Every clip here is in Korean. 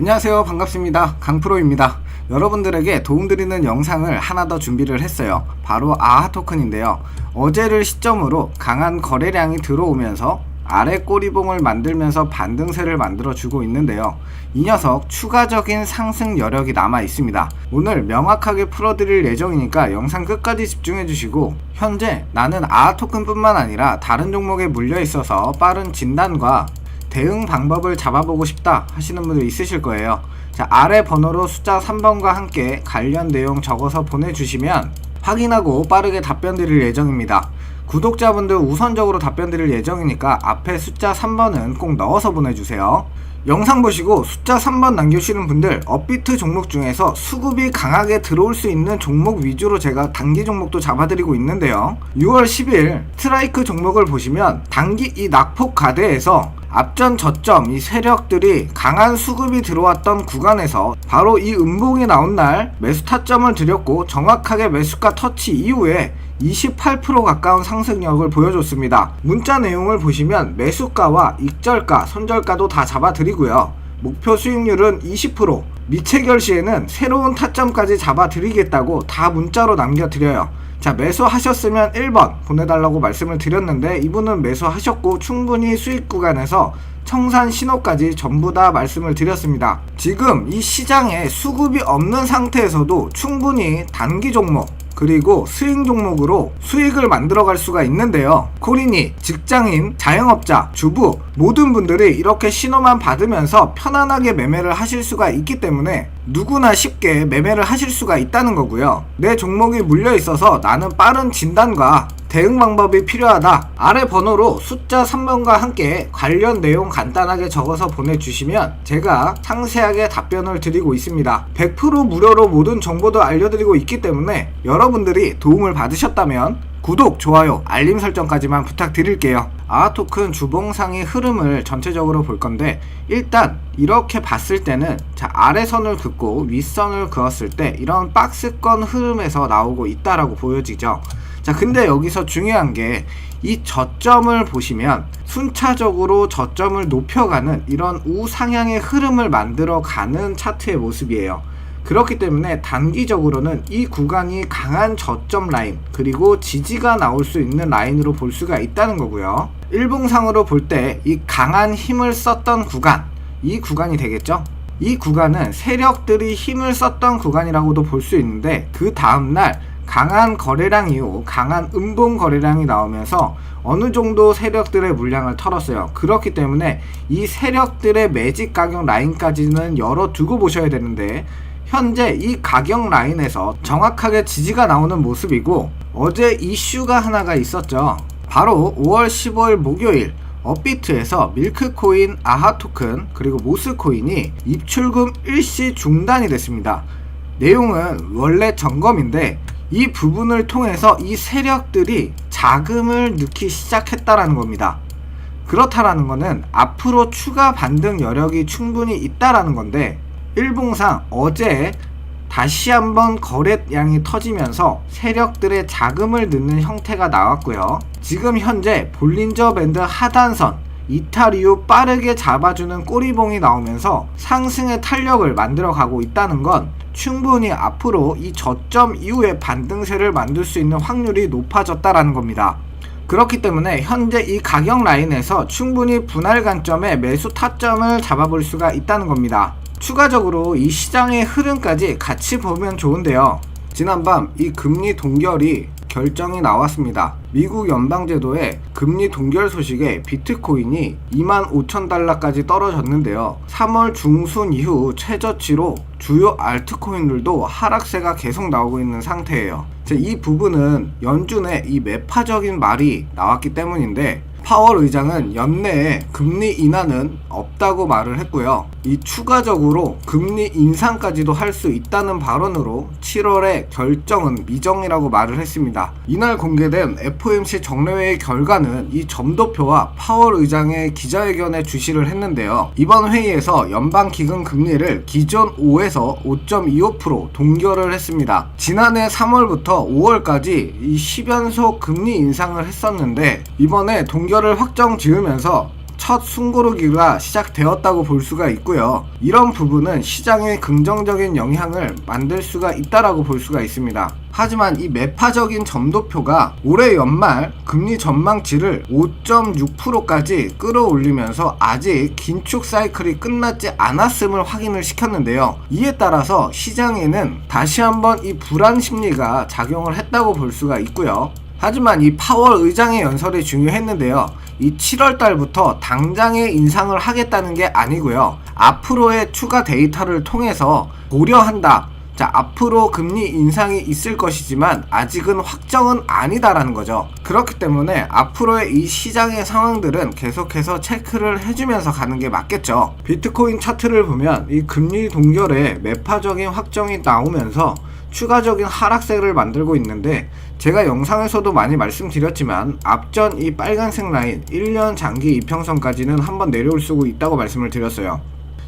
안녕하세요. 반갑습니다. 강프로입니다. 여러분들에게 도움드리는 영상을 하나 더 준비를 했어요. 바로 아하 토큰인데요. 어제를 시점으로 강한 거래량이 들어오면서 아래 꼬리봉을 만들면서 반등세를 만들어 주고 있는데요. 이 녀석 추가적인 상승 여력이 남아 있습니다. 오늘 명확하게 풀어드릴 예정이니까 영상 끝까지 집중해 주시고 현재 나는 아하 토큰뿐만 아니라 다른 종목에 물려 있어서 빠른 진단과 대응 방법을 잡아보고 싶다 하시는 분들 있으실 거예요. 자, 아래 번호로 숫자 3번과 함께 관련 내용 적어서 보내주시면 확인하고 빠르게 답변 드릴 예정입니다. 구독자분들 우선적으로 답변 드릴 예정이니까 앞에 숫자 3번은 꼭 넣어서 보내주세요. 영상 보시고 숫자 3번 남겨주시는 분들 업비트 종목 중에서 수급이 강하게 들어올 수 있는 종목 위주로 제가 단기 종목도 잡아드리고 있는데요. 6월 10일 스트라이크 종목을 보시면 단기 이 낙폭 가대에서 앞전 저점 이 세력들이 강한 수급이 들어왔던 구간에서 바로 이 음봉이 나온 날 매수 타점을 드렸고 정확하게 매수가 터치 이후에 28% 가까운 상승력을 보여줬습니다. 문자 내용을 보시면 매수가와 익절가, 손절가도 다 잡아드리고요. 목표 수익률은 20%, 미체결 시에는 새로운 타점까지 잡아드리겠다고 다 문자로 남겨드려요. 자, 매수하셨으면 1번 보내달라고 말씀을 드렸는데 이분은 매수하셨고 충분히 수익 구간에서 청산 신호까지 전부 다 말씀을 드렸습니다. 지금 이 시장에 수급이 없는 상태에서도 충분히 단기 종목 그리고 스윙 종목으로 수익을 만들어 갈 수가 있는데요. 코린이, 직장인, 자영업자, 주부 모든 분들이 이렇게 신호만 받으면서 편안하게 매매를 하실 수가 있기 때문에 누구나 쉽게 매매를 하실 수가 있다는 거고요. 내 종목이 물려 있어서 나는 빠른 진단과 대응 방법이 필요하다. 아래 번호로 숫자 3번과 함께 관련 내용 간단하게 적어서 보내주시면 제가 상세하게 답변을 드리고 있습니다. 100% 무료로 모든 정보도 알려드리고 있기 때문에 여러분들이 도움을 받으셨다면 구독, 좋아요, 알림 설정까지만 부탁드릴게요. 아토큰 주봉상의 흐름을 전체적으로 볼 건데 일단 이렇게 봤을 때는 자 아래선을 긋고 윗선을 그었을 때 이런 박스권 흐름에서 나오고 있다라고 보여지죠. 자, 근데 여기서 중요한 게 이 저점을 보시면 순차적으로 저점을 높여가는 이런 우상향의 흐름을 만들어 가는 차트의 모습이에요. 그렇기 때문에 단기적으로는 이 구간이 강한 저점 라인 그리고 지지가 나올 수 있는 라인으로 볼 수가 있다는 거고요. 일봉상으로 볼 때 이 강한 힘을 썼던 구간 이 구간이 되겠죠. 이 구간은 세력들이 힘을 썼던 구간이라고도 볼 수 있는데 그 다음날 강한 거래량 이후 강한 음봉 거래량이 나오면서 어느 정도 세력들의 물량을 털었어요. 그렇기 때문에 이 세력들의 매직 가격 라인까지는 열어두고 보셔야 되는데 현재 이 가격 라인에서 정확하게 지지가 나오는 모습이고 어제 이슈가 하나가 있었죠. 바로 5월 15일 목요일 업비트에서 밀크코인 아하 토큰 그리고 모스코인이 입출금 일시 중단이 됐습니다. 내용은 원래 점검인데 이 부분을 통해서 이 세력들이 자금을 넣기 시작했다라는 겁니다. 그렇다라는 것은 앞으로 추가 반등 여력이 충분히 있다라는 건데 일봉상 어제 다시 한번 거래량이 터지면서 세력들의 자금을 넣는 형태가 나왔고요. 지금 현재 볼린저 밴드 하단선 이탈 이후 빠르게 잡아주는 꼬리봉이 나오면서 상승의 탄력을 만들어 가고 있다는 건 충분히 앞으로 이 저점 이후에 반등세를 만들 수 있는 확률이 높아졌다라는 겁니다. 그렇기 때문에 현재 이 가격 라인에서 충분히 분할 관점에 매수 타점을 잡아볼 수가 있다는 겁니다. 추가적으로 이 시장의 흐름까지 같이 보면 좋은데요. 지난밤 이 금리 동결이 결정이 나왔습니다. 미국 연방제도의 금리 동결 소식에 비트코인이 2만 5천 달러까지 떨어졌는데요. 3월 중순 이후 최저치로 주요 알트코인들도 하락세가 계속 나오고 있는 상태예요. 이 부분은 연준의 이 매파적인 말이 나왔기 때문인데 파월 의장은 연내에 금리 인하는 없다고 말을 했고요. 이 추가적으로 금리 인상까지도 할 수 있다는 발언으로 7월에 결정은 미정이라고 말을 했습니다. 이날 공개된 FOMC 정례회의 결과는 이 점도표와 파월 의장의 기자회견에 주시를 했는데요. 이번 회의에서 연방 기금 금리를 기존 5에서 5.25% 동결을 했습니다. 지난해 3월부터 5월까지 이 10연속 금리 인상을 했었는데 이번에 동결 동결을 확정 지으면서 첫 숨고르기가 시작되었다고 볼 수가 있고요. 이런 부분은 시장에 긍정적인 영향을 만들 수가 있다라고 볼 수가 있습니다. 하지만 이 매파적인 점도표가 올해 연말 금리 전망치를 5.6%까지 끌어올리면서 아직 긴축 사이클이 끝나지 않았음을 확인을 시켰는데요. 이에 따라서 시장에는 다시 한번 이 불안 심리가 작용을 했다고 볼 수가 있고요. 하지만 이 파월 의장의 연설이 중요했는데요. 이 7월 달부터 당장의 인상을 하겠다는 게 아니고요. 앞으로의 추가 데이터를 통해서 고려한다. 자, 앞으로 금리 인상이 있을 것이지만 아직은 확정은 아니다라는 거죠. 그렇기 때문에 앞으로의 이 시장의 상황들은 계속해서 체크를 해주면서 가는 게 맞겠죠. 비트코인 차트를 보면 이 금리 동결에 매파적인 확정이 나오면서 추가적인 하락세를 만들고 있는데 제가 영상에서도 많이 말씀드렸지만 앞전 이 빨간색 라인 1년 장기 이평선까지는 한번 내려올 수 있다고 말씀을 드렸어요.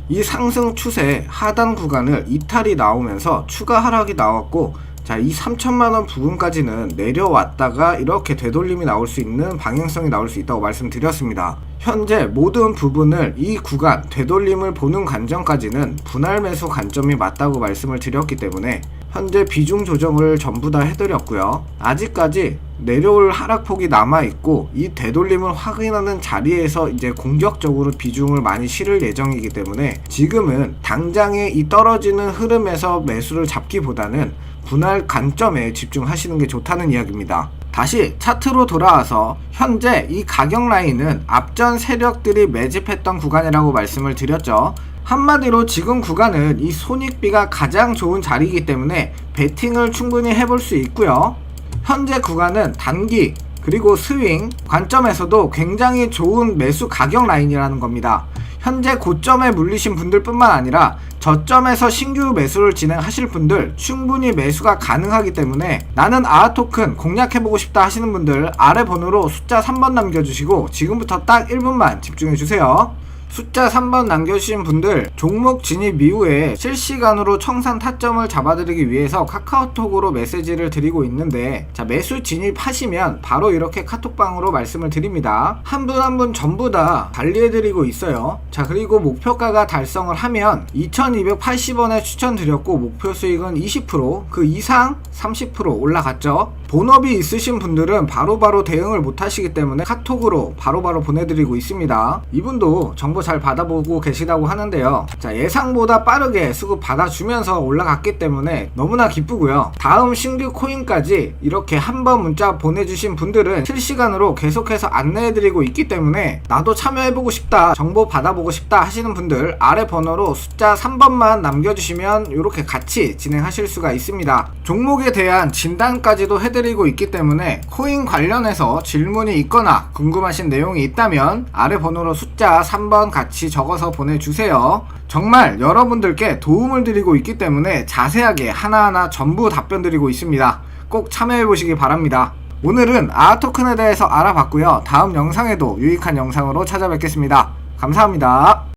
이 상승 추세 하단 구간을 이탈이 나오면서 추가 하락이 나왔고 자, 이 3천만 원 부분까지는 내려왔다가 이렇게 되돌림이 나올 수 있는 방향성이 나올 수 있다고 말씀드렸습니다. 현재 모든 부분을 이 구간 되돌림을 보는 관점까지는 분할 매수 관점이 맞다고 말씀을 드렸기 때문에 현재 비중 조정을 전부 다 해드렸고요. 아직까지 내려올 하락폭이 남아 있고 이 되돌림을 확인하는 자리에서 이제 공격적으로 비중을 많이 실을 예정이기 때문에 지금은 당장에 이 떨어지는 흐름에서 매수를 잡기보다는 분할 관점에 집중하시는 게 좋다는 이야기입니다. 다시 차트로 돌아와서 현재 이 가격 라인은 앞전 세력들이 매집했던 구간이라고 말씀을 드렸죠. 한마디로 지금 구간은 이 손익비가 가장 좋은 자리이기 때문에 베팅을 충분히 해볼 수 있고요. 현재 구간은 단기 그리고 스윙 관점에서도 굉장히 좋은 매수 가격 라인이라는 겁니다. 현재 고점에 물리신 분들뿐만 아니라 저점에서 신규 매수를 진행하실 분들 충분히 매수가 가능하기 때문에 나는 아토큰 공략해보고 싶다 하시는 분들 아래 번호로 숫자 3번 남겨주시고 지금부터 딱 1분만 집중해주세요. 숫자 3번 남겨주신 분들 종목 진입 이후에 실시간으로 청산 타점을 잡아드리기 위해서 카카오톡으로 메시지를 드리고 있는데 자 매수 진입하시면 바로 이렇게 카톡방으로 말씀을 드립니다. 한 분 한 분 전부 다 관리해드리고 있어요. 자 그리고 목표가가 달성을 하면 2280원에 추천드렸고 목표 수익은 20%그 이상 30% 올라갔죠 본업이 있으신 분들은 바로 바로 대응을 못 하시기 때문에 카톡으로 바로 바로 보내드리고 있습니다 이분도 정보 잘 받아보고 계시다고 하는데요. 자, 예상보다 빠르게 수급 받아주면서 올라갔기 때문에 너무나 기쁘고요. 다음 신규 코인까지 이렇게 한 번 문자 보내주신 분들은 실시간으로 계속해서 안내해드리고 있기 때문에 나도 참여해보고 싶다, 정보 받아보고 싶다 하시는 분들 아래 번호로 숫자 3번만 남겨주시면 이렇게 같이 진행하실 수가 있습니다. 종목에 대한 진단까지도 해드리고 있기 때문에 코인 관련해서 질문이 있거나 궁금하신 내용이 있다면 아래 번호로 숫자 3번 같이 적어서 보내주세요. 정말 여러분들께 도움을 드리고 있기 때문에 자세하게 하나하나 전부 답변 드리고 있습니다. 꼭 참여해 보시기 바랍니다. 오늘은 아토큰에 대해서 알아봤고요. 다음 영상에도 유익한 영상으로 찾아뵙겠습니다. 감사합니다.